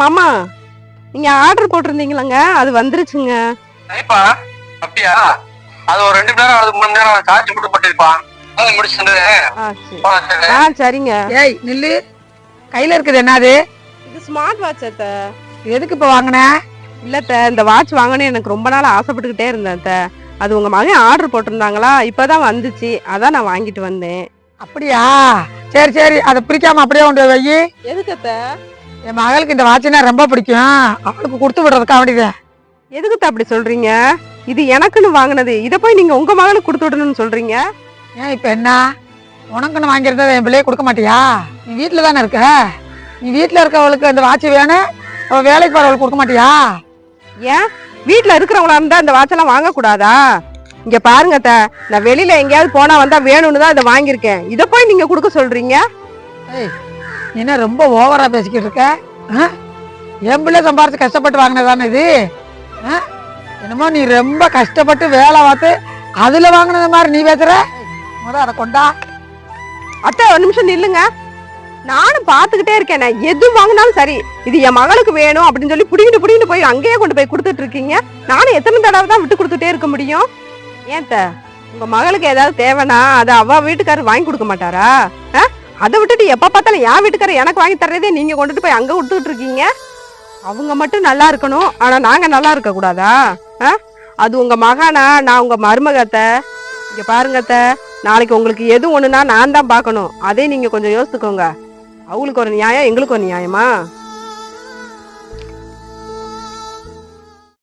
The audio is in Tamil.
மாமா. நீங்க ஆர்டர் போட்டிருந்தீங்களங்க? அது வந்துருச்சுங்க. சரிப்பா. அப்படியா? அது ஒரு ரெண்டு மணி நேரம் அது மூணு மணி நேரம் சார்ஜ் மட்டும் போட்டுருப்பா அதை ஆ சரிங்க. ஏய் நில்லு. கையில இருக்குது என்னது இது ஸ்மார்ட் வாட்ச் அத்த. எதுக்கு இப்ப வாங்கின? இல்லத்த இந்த வாட்ச் வாங்கணும்னு எனக்கு ரொம்ப நாள் ஆசைப்பட்டுக்கிட்டே இருந்தேன் அத்த. அது உங்க மகன் ஆர்டர் போட்டிருந்தாங்களா? இப்பதான் வந்துச்சு. அதான் நான் வாங்கிட்டு வந்தேன். அப்படியா? சரி சரி. அதை பிரிக்காம அப்படியே கொண்டு வை. எதுக்கு அத்த? என் மகளுக்கு இந்த வாட்சினா ரொம்ப பிடிக்கும். அவளுக்கு கொடுத்து விடுறதுக்கா வேண்டியது எதுக்கு அப்படி சொல்றீங்க? இது எனக்குன்னு வாங்கினது. இதை போய் நீங்க உங்க மகனுக்கு கொடுத்து விடணும்னு சொல்றீங்க? ஏன் இப்ப என்ன? உனக்குன்னு வாங்கியிருந்தா என் பிள்ளைய கொடுக்க மாட்டியா? நீ வீட்டுல தானே இருக்க? நீ வீட்டுல இருக்கவளுக்கு அந்த வாட்ச் வேணும். அவ வேலைக்கு போறவளுக்கு கொடுக்க மாட்டியா? ஏன்? வீட்ல இருக்கிறவங்களா இருந்தா இந்த வாட்செல்லாம் வாங்க கூடாதா இங்க பாருங்க அத்த. நான் வெளியில எங்கேயாவது போனா வந்தா வேணும்னு தான் இதை வாங்கியிருக்கேன். இதை போய் நீங்க கொடுக்க சொல்றீங்க? ஏய் என்ன ரொம்ப ஓவரா பேசிக்கிட்டு இருக்க? ஆ? என் பிள்ளை சம்பாரிச்சு கஷ்டப்பட்டு வாங்கினதானே இது? ஆ? என்னமோ நீ ரொம்ப கஷ்டப்பட்டு வேலை பார்த்து அதுல வாங்கினது மாதிரி நீ பேசுற? முத அதை கொண்டா. அத்தை ஒரு நிமிஷம் நில்லுங்க. நானும் பார்த்துக்கிட்டே இருக்கேன். நான் எது வாங்கினாலும் சரி. இது என் மகளுக்கு வேணும் அப்படின்னு சொல்லி புடிங்கிட்டு புடிங்கிட்டு போய் அங்கேயே கொண்டு போய் கொடுத்துட்டு இருக்கீங்க. நானும் எத்தனை தடவை தான் விட்டு கொடுத்துட்டே இருக்க முடியும்? ஏன் அத்தை, உங்க மகளுக்கு ஏதாவது தேவைன்னா அதை அவ வீட்டுக்காரர் வாங்கி கொடுக்க மாட்டாரா? ஆ? அதை விட்டுட்டு எப்போ பார்த்தாலும் என் வீட்டுக்காரர் எனக்கு வாங்கி தர்றதே நீங்கள் கொண்டுட்டு போய் அங்கே விட்டுட்டு இருக்கீங்க? அவங்க மட்டும் நல்லா இருக்கணும் ஆனால் நாங்கள் நல்லா இருக்கக்கூடாதா ஆ? அது உங்கள் மகானா? நான் உங்கள் மருமகத்தை? இங்கே பாருங்கத்த நாளைக்கு உங்களுக்கு எது ஒன்றுனா நான் தான் பார்க்கணும். அதே நீங்கள் கொஞ்சம் யோசித்துக்கோங்க. அவங்களுக்கு ஒரு நியாயம் எங்களுக்கு ஒரு நியாயமா?